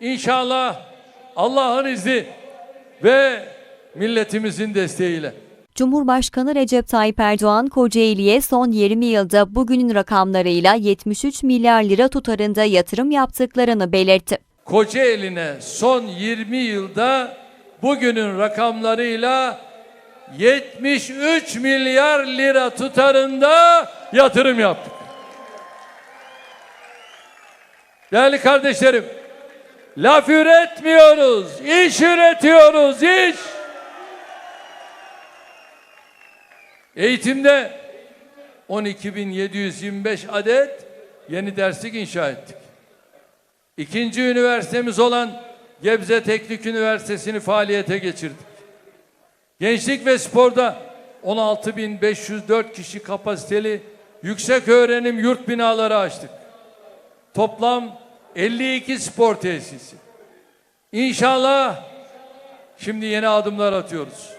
İnşallah Allah'ın izni ve milletimizin desteğiyle. Cumhurbaşkanı Recep Tayyip Erdoğan Kocaeli'ye son 20 yılda bugünün rakamlarıyla 73 milyar lira tutarında yatırım yaptıklarını belirtti. Kocaeli'ne son 20 yılda bugünün rakamlarıyla 73 milyar lira tutarında yatırım yaptık. Değerli kardeşlerim, laf üretmiyoruz, iş üretiyoruz, iş. Eğitimde 12.725 adet yeni derslik inşa ettik. İkinci üniversitemiz olan Gebze Teknik Üniversitesi'ni faaliyete geçirdik. Gençlik ve sporda 16.504 kişi kapasiteli yüksek öğrenim yurt binaları açtık. Toplam 52 spor tesisi. İnşallah şimdi yeni adımlar atıyoruz.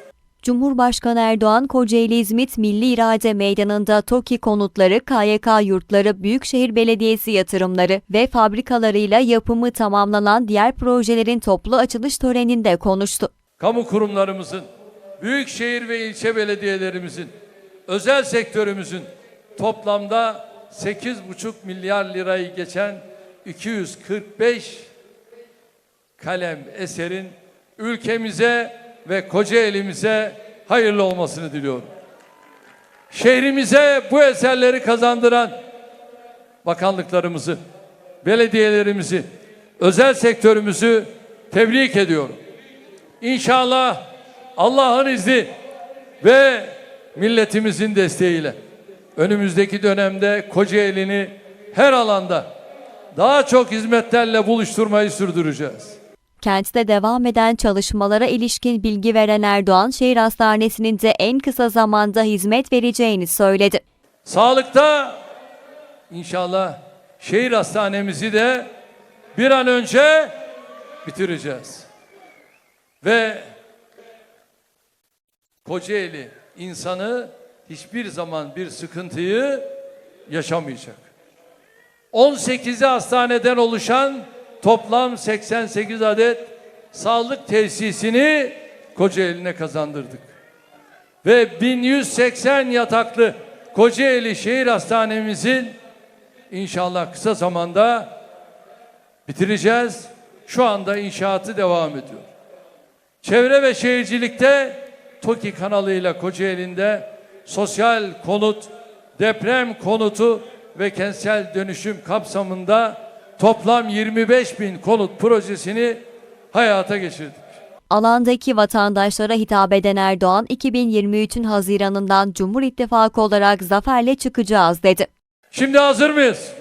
Cumhurbaşkanı Erdoğan Kocaeli İzmit Milli İrade Meydanı'nda TOKİ konutları, KYK yurtları, Büyükşehir Belediyesi yatırımları ve fabrikalarıyla yapımı tamamlanan diğer projelerin toplu açılış töreninde konuştu. kamu kurumlarımızın, büyükşehir ve ilçe belediyelerimizin, özel sektörümüzün toplamda 8,5 milyar lirayı geçen 245 kalem eserin ülkemize ve Kocaeli'mize hayırlı olmasını diliyorum. Şehrimize bu eserleri kazandıran bakanlıklarımızı, belediyelerimizi, özel sektörümüzü tebrik ediyorum. İnşallah Allah'ın izni ve milletimizin desteğiyle önümüzdeki dönemde Kocaeli'ni her alanda daha çok hizmetlerle buluşturmayı sürdüreceğiz. Kentte devam eden çalışmalara ilişkin bilgi veren Erdoğan, şehir hastanesinin de en kısa zamanda hizmet vereceğini söyledi. Sağlıkta inşallah şehir hastanemizi de bir an önce bitireceğiz. Ve Kocaeli insanı hiçbir zaman bir sıkıntıyı yaşamayacak. 18'i hastaneden oluşan toplam 88 adet sağlık tesisini Kocaeli'ne kazandırdık ve 1180 yataklı Kocaeli Şehir Hastanemizin inşallah kısa zamanda bitireceğiz. Şu anda inşaatı devam ediyor. Çevre ve şehircilikte TOKİ kanalıyla Kocaeli'nde sosyal konut, deprem konutu ve kentsel dönüşüm kapsamında toplam 25 bin konut projesini hayata geçirdik. Alandaki vatandaşlara hitap eden Erdoğan, 2023'ün Haziran'ından Cumhur İttifakı olarak zaferle çıkacağız dedi. Şimdi hazır mıyız?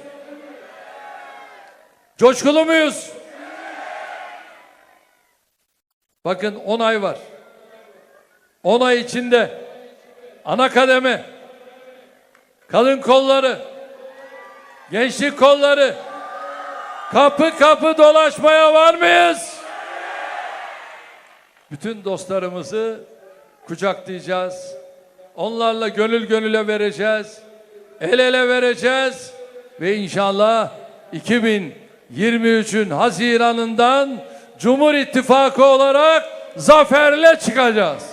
Coşkulu muyuz? Bakın 10 ay var. 10 ay içinde ana kademe, kadın kolları, gençlik kolları, kapı kapı dolaşmaya var mıyız? Bütün dostlarımızı kucaklayacağız. Onlarla gönül gönüle vereceğiz. El ele vereceğiz. Ve inşallah 2023'ün Haziran'ından Cumhur İttifakı olarak zaferle çıkacağız.